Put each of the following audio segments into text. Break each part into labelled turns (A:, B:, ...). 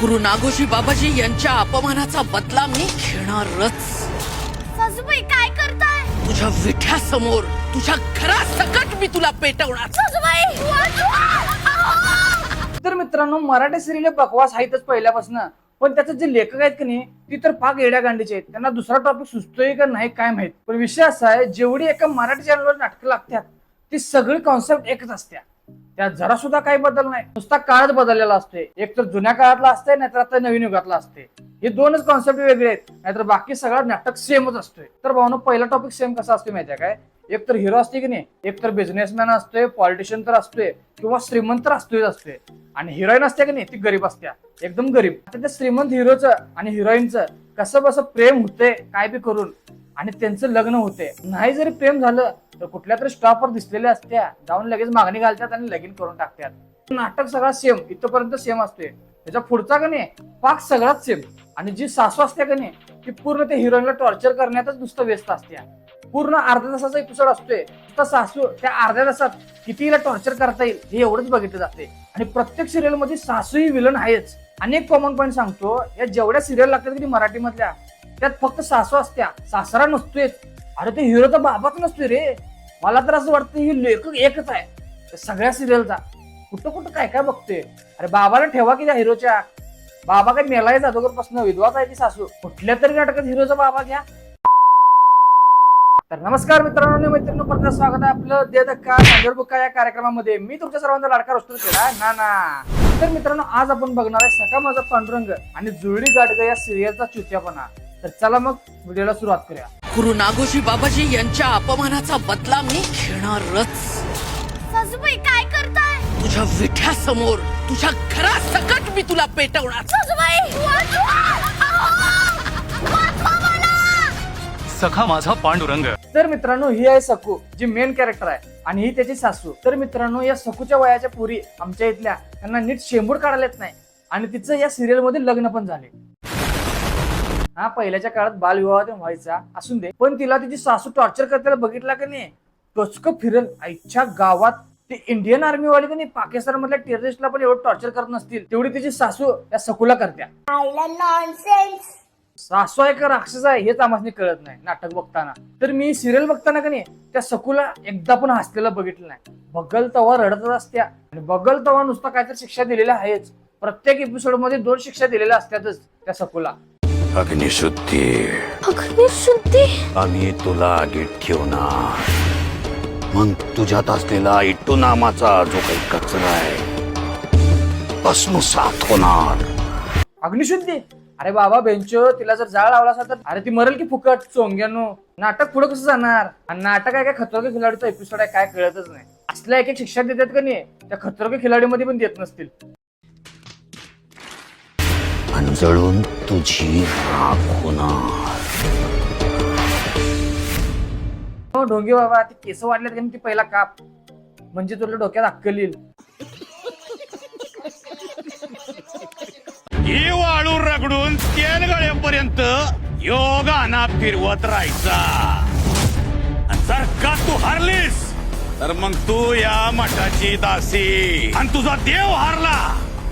A: गुरु Ngozi बाबाजी यांच्या अपमानाचा बदला मी घेणारच.
B: सासूबाई काय करताय?
A: तुझ्या विठ्यासमोर तुझ्या घरासकट मी तुला पेटवणार.
B: सासूबाई!
C: तर मित्रांनो मराठी सिरियल बकवास आहेतच पहिल्यापासून. पण त्याचे जे लेखक आहेत की नाही ती तर पाक येड्या गांडीचे आहेत. त्यांना दुसरा टॉपिक सुचतोय का नाही काय माहीत. पण विषय असा आहे जेवढी एका मराठी चॅनलवर नाटकं लागतात ती सगळी कॉन्सेप्ट एकच असत्या. त्यात जरा सुद्धा काही बदल नाही. नुसता काळच बदललेला असते एक तर जुन्या काळातला असते नाहीतर आता नवीन युगातला असते हे दोनच कॉन्सेप्ट वेगळे आहेत. नाहीतर बाकी सगळं नाटक सेमच असतोय. तर भावनो पहिला टॉपिक सेम कसा असतो माहितीये काय? एक तर हिरो असते की नाही? एक तर बिझनेसमॅन असतोय पॉलिटिशियन तर असतोय किंवा श्रीमंत तर असतोय असतोय. आणि हिरोईन असते की नाही ती गरीब असत्या. एकदम गरीब. आता त्या श्रीमंत हिरोचं आणि हिरोईनचं कसं बसं प्रेम होते काय बी करून आणि त्यांचं लग्न होते नाही जरी प्रेम झालं तर कुठल्या तरी स्टॉपवर दिसलेल्या असत्या जाऊन लगेच मागणी घालतात आणि लगीन करून टाकतात. नाटक सगळा सेम इथपर्यंत सेम असतोय. त्याच्या पुढचा का नाही पाक सगळाच सेम आणि जी सासू असते का नाही ती पूर्ण त्या हिरोईनला टॉर्चर करण्यातच नुसतं व्यस्त असते पूर्ण अर्ध्या तासाचा एपिसोड असतोय. तर सासू त्या अर्ध्या तासात कितीला टॉर्चर करता येईल हे एवढंच बघितलं जाते आणि प्रत्येक सिरियलमध्ये सासू ही विलन आहेच अनेक कॉमन पॉईंट सांगतो या जेवढ्या सिरियल लागतात की मराठीमधल्या त्यात फक्त सासू असत्या. सासरा नसतोय अरे ते तर बाबाच नसतोय रे. मला तर असं वाटतं ही लेखक एकच आहे. सगळ्या सिरियलचा कुठं कुठं काय काय बघतोय. अरे बाबाला ठेवा की त्या हिरोच्या. बाबा काय मेलाय जादोगरपासून विधवाच आहे ती सासू. कुठल्या तरी नाटकात हिरोचा बाबा घ्या. तर नमस्कार मित्रांनो आणि मैत्रिणी परत स्वागत आहे आपलं दे धक्का बुक्का या कार्यक्रमामध्ये. मी तुमच्या सर्वांचा लाडका रोस्टर केला ना ना. तर मित्रांनो आज आपण बघणार आहे सका माझा पांडुरंग आणि जुळडी गाडग या सिरियलचा चुत्यापणा तर चला मग व्हिडिओला सुरुवात करूया.
A: गुरु नागोजी बाबाजी यांच्या अपमानाचा बदला मी घेणारच.
B: सासूबाई काय करताय?
A: तुझ्या विठ्यासमोर तुझ्या घरासकट मी तुला पेटवणार.
B: सासूबाई वाचवा! आहो! वाचवा मला!
D: सखा माझा पांडुरंग.
C: तर मित्रांनो ही आहे सकू जी मेन कॅरेक्टर आहे. आणि ही त्याची सासू. तर मित्रांनो या सकूच्या वयाच्या पुरी आमच्या इथल्या त्यांना नीट शेंबूड काढायला येत नाही. आणि तिचं या सिरियलमध्ये लग्न पण झाले. हा पहिल्याच्या काळात बालविवाह व्हायचा असून दे. पण तिला तिची सासू टॉर्चर करताना बघितला का नाही? टोचकं फिरल आईच्या गावात ते इंडियन आर्मी वाले का नाही पाकिस्तान मधल्या टेररिस्टला पण एवढं टॉर्चर करत नसतील. तेवढी तिची सासू या सकूला करत्या. सासू आहे का राक्षस आहे हेच आम्हाला कळत नाही नाटक बघताना. तर मी सिरियल बघताना का नाही त्या सकूला एकदा पण हसलेलं बघितलं नाही. बगल तवा रडतच असत्या. आणि बगल तवा नुसता काहीतरी शिक्षा दिलेल्या आहेच. प्रत्येक एपिसोडमध्ये दोन शिक्षा दिलेल्या असतातच त्या सकूला
E: अग्निशुद्धी
B: अग्निशुद्धी
E: आम्ही तुला आगीत ठेवणार। मग तुझ्यात असलेला इट्टू नामाचा जो काही कचरा आहे भस्मसात होणार।
C: अग्निशुद्धी अरे बाबा बेंचो तिला जर जाळ लावला असा तर अरे ती मरेल की फुकट? चोंग्यानो नाटक पुढे कसं जाणार? आणि नाटक आहे काय खतरोके खिलाडीचा? एपिसोड आहे काय कळतच नाही. असल्या एक एक शिक्षा देतात का नाही त्या खतरोके खिलाडी मध्ये पण देत नसतील.
E: अंजळून तुझी राख होणार
C: हो ढोंगे बाबा ते केस वाढलेत का ती पहिला काप म्हणजे तुला डोक्यात अक्कल येईल
D: ही वाळू रगडून तेल गळेपर्यंत योगाना फिरवत राहायचा आणि जर का तू हारलीस तर मग तू या मठाची दासी आणि तुझा देव हारला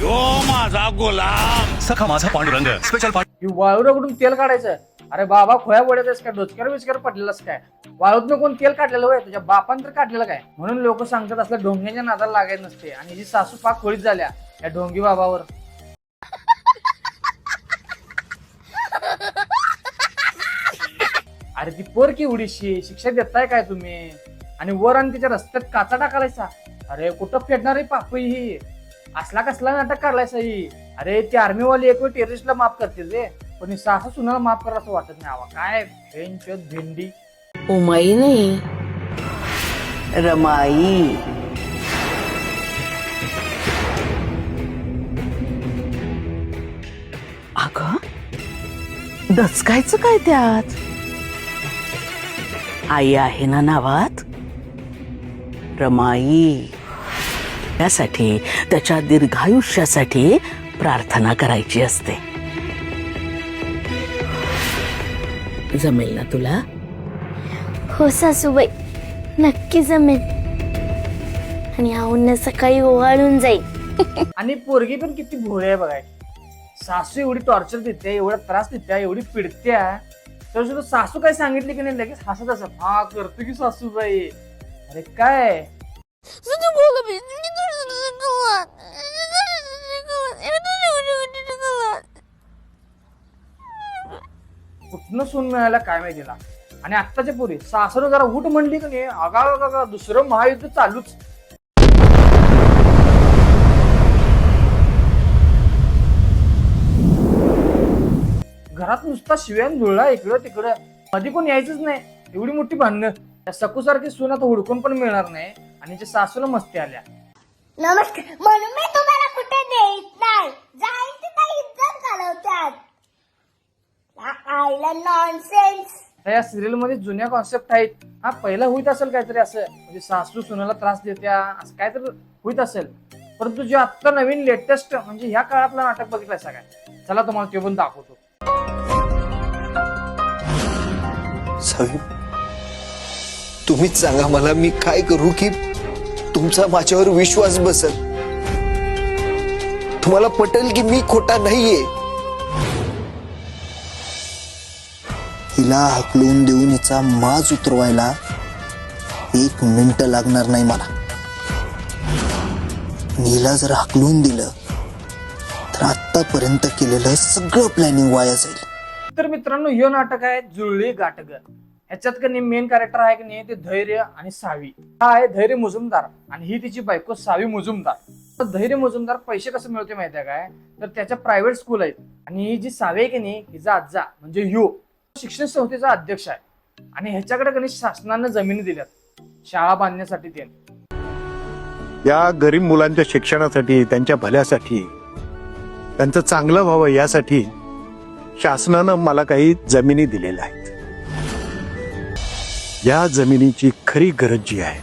D: यो माझा गुलाम. सखा माझा पांडुरंग. स्पेशल
C: तेल काढायचं. अरे बाबा खोया पडतच काय? डोचक्यावर बिचक्यावर पडलेलंच काय? वाळूतनं कोण तेल काढलेलं होय? तुझ्या बापान तर काढलेलं काय? म्हणून लोक सांगतात असलं ढोंग्याच्या नादाला लागायचं नसते. आणि जी सासू पाक खोळीत झाल्या या ढोंगी बाबावर. अरे ती पोर की उडीशी? शिक्षा देताय काय तुम्ही? आणि वर आणि तिच्या रस्त्यात काचा टाकायचा? अरे कुठं फेडणार आहे पापई ही? असला कसला नाटक काढलायसा ही अरे ते आर्मीवाले एक वेळ टेररिस्टला माफ करतील रे. पण सासू सुनाला माफ करायला असं वाटत नाही आवा. काय? भेंच भेंडी.
F: उमाई नाही. रमाई. अग दचकायचं काय त्यात? आई आहे ना नावात? रमाई. त्यासाठी त्याच्या दीर्घायुष्यासाठी प्रार्थना करायची असते. जमेल ना तुला?
B: हो सासूबाई. नक्की जमेल. आणि आऊन सकाळी ओवाळून जाईल.
C: आणि पोरगी पण किती भोळी आहे बघाय. सासू एवढी टॉर्चर देते एवढा त्रास देत्या एवढी पिडत्या तर सुद्धा सासू काय सांगितली की नाही लगेच हसत असत हा करतो की सासूबाई. अरे काय? कुठनं सून मिळायला काय माहिती ना. आणि आत्ताच्या पुरी सासर जरा उठ म्हणली की नाही अगा दुसरं महायुद्ध चालूच. घरात नुसता शिव्यान जुळला इकडं तिकडं. मध्ये कोण यायचंच नाही एवढी मोठी भांडणं. त्या सकूसारखी सून आता हुडकून पण मिळणार नाही. आणि जे सासूला मस्ती आल्या.
B: नमस्कार. म्हणून मी तुम्हाला कुठे देत नाही. जाईल तिथे इज्जत घालवतात. आईला नॉनसेन्स
C: या सिरियलमध्ये जुन्या कॉन्सेप्ट आहेत. हा पहिला होईत असेल काहीतरी असं. म्हणजे सासू सुनाला त्रास देत्या असं काहीतरी होईत असेल. परंतु जे आत्ता नवीन लेटेस्ट म्हणजे ह्या काळातलं नाटक बघितलंय सगळ्या चला तुम्हाला ते पण दाखवतो.
G: साहेब तुम्हीच सांगा मला मी काय करू की तुमचा माझ्यावर विश्वास बसल. तुम्हाला पटेल की मी खोटा नाहीये? हिला हकलून देऊन हिचा माज उतरवायला एक मिनिट लागणार नाही मला. आणि हिला जर हकलून दिलं तर आतापर्यंत केलेलं सगळं प्लॅनिंग वाया जाईल.
C: तर मित्रांनो हे नाटक आहे जुळली गाठग. ह्याच्यात का नाही मेन कॅरेक्टर आहे की नाही ते धैर्य आणि सावी. हा आहे धैर्य मुजुमदार आणि ही तिची बायको सावी मुजुमदार. तर धैर्य मुजुमदार पैसे कसं मिळवते आहे काय? तर त्याच्या प्रायव्हेट स्कूल आहेत. आणि ही जी सावी आहे की नाही हिचा आजा म्हणजे यो शिक्षण संस्थेचा अध्यक्ष आहे. आणि ह्याच्याकडे कधी शासनानं जमिनी दिल्यात. शाळा बांधण्यासाठी ते.
H: या गरीब मुलांच्या शिक्षणासाठी त्यांच्या भल्यासाठी त्यांचं चांगलं व्हावं यासाठी शासनानं मला काही जमिनी दिलेल्या आहेत. या जमिनीची खरी गरज जी आहे.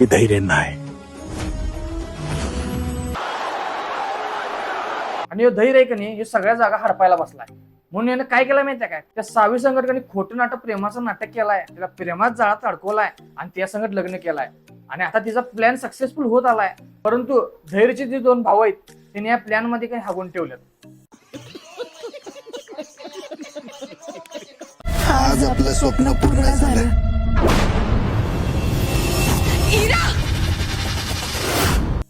H: ती धैर्य नाही.
C: आणि हे धैर्य आहे का नाही हे सगळ्या जागा हरपायला बसलाय. म्हणून यानं काय केलं माहितीये काय? त्या सावी संघटकाने खोटं नाटक प्रेमाचं नाटक केलाय. त्याला प्रेमात जाळात अडकवलाय आणि त्या संघट लग्न केलाय. आणि आता तिचा प्लॅन सक्सेसफुल होत आलाय. परंतु धैर्यचे जे दोन भाऊ आहेत त्यांनी या प्लॅनमध्ये काही हागून ठेवलेत.
G: आज आपलं स्वप्न पूर्ण झालं.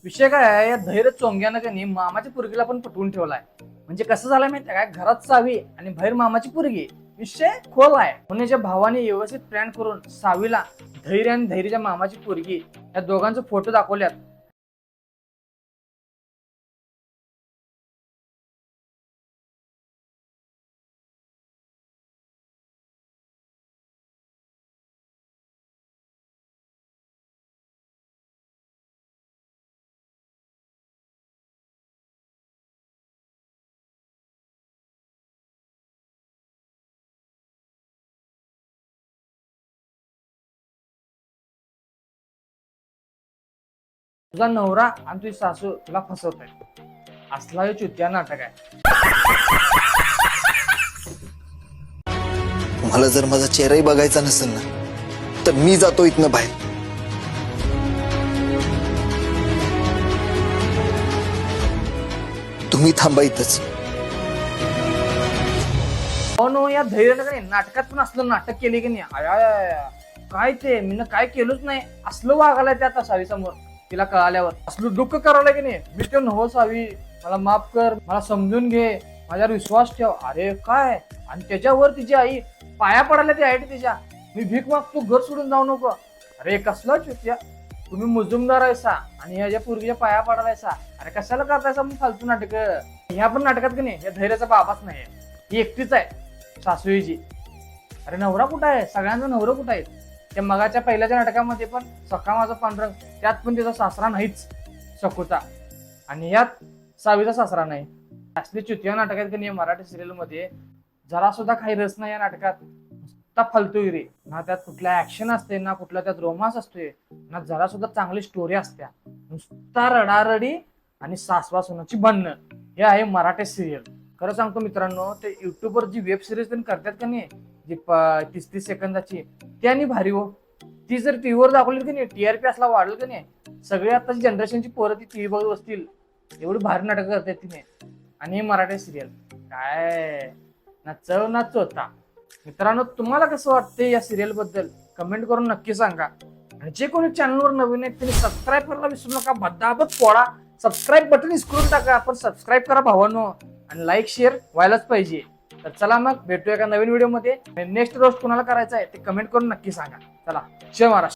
C: विषय काय आहे या धैर्य चोंग्यानं त्यांनी मामाच्या पुरगीला पण पटवून ठेवलाय. म्हणजे कसं झालं माहितीये काय? घरात सावी आणि बाहेर मामाची पुरगी. विषय खोल आहे. म्हणून याच्या भावाने व्यवस्थित प्लॅन करून सावीला धैर्य आणि धैर्यच्या मामाची पुरगी या दोघांचे फोटो दाखवल्यात. तुझा नवरा आणि तुझी सासू तुला फसवत आहे असला हे चुत्या नाटक आहे.
G: मला जर माझा चेहराही बघायचा नसेल ना तर मी जातो इथनं बाहेर. तुम्ही थांबा इथंच.
C: हो नो या धैर्यानं का नाही नाटकात पण असलं नाटक केले की नाही? आय, आय, आय, आय. काय ते? मी काय केलंच नाही. असलं वागायला त्या आता सावी समोर तिला कळाल्यावर. असलं दुःख करायला की नाही मी ते नवसावी मला माफ कर. मला समजून घे. माझ्यावर विश्वास ठेव. अरे काय? आणि त्याच्यावर तिची आई पाया पडायला ती आहे तिच्या. मी भीक मागतो. घर सोडून जाऊ नको. अरे कसला चुत्या. तुम्ही मुजुमदार आहेसा आणि ह्याच्या पूर्वीच्या पाया पडायला अरे कशाला करतायसा मग फालतू नाटक? ह्या पण नाटकात की नाही? या धैर्याचा बाबाच नाही. ही एकटीच आहे. सासूईची अरे नवरा कुठं आहे? सगळ्यांचा नवरा कुठं आहे? त्या मगाच्या पहिल्याच्या नाटकामध्ये पण सखा माझा पांडुरंग त्यात पण त्याचा सासरा नाहीच सखूचा. आणि यात सावीचा सासरा नाही. असली चुतिया नाटकात की नाही मराठी सिरियलमध्ये जरा सुद्धा काही रस नाही या नाटकात. नुसता फालतू रे. ना त्यात कुठला ऍक्शन असते ना कुठला त्यात रोमांस असतोय ना जरा सुद्धा चांगली स्टोरी असत्या. नुसता रडारडी आणि सासवा सोनाची बनणं हे आहे मराठी सिरियल खरं सांगतो मित्रांनो ते युट्यूबवर जी वेब सिरीज त्यांनी करतात का नाही जी प- तीस तीस सेकंदाची त्यानी भारी हो. ती जर टीव्हीवर दाखवली की नाही टीआरपी असला वाढलं की नाही सगळे आताची जनरेशनची पोरं ती टीव्ही बघत बसतील. एवढी भारी नाटक करते तिने. आणि मराठी सिरियल काय? ना चव ना चोता मित्रांनो तुम्हाला कसं वाटतंय या सिरियलबद्दल? कमेंट करून नक्की सांगा. आणि जे कोणी चॅनलवर नवीन आहेत त्यांनी सबस्क्राईब करायला विसरू नका. बद्दाबत पोळा. सबस्क्राईब बटन इस्करून टाका. आपण सबस्क्राईब करा भावानो. आणि लाईक शेअर व्हायलाच पाहिजे. तर चला मग भेटूया एका नवीन व्हिडिओमध्ये नेक्स्ट रोस्ट कुणाला करायचा आहे ते कमेंट करून नक्की सांगा. चला जय महाराष्ट्र.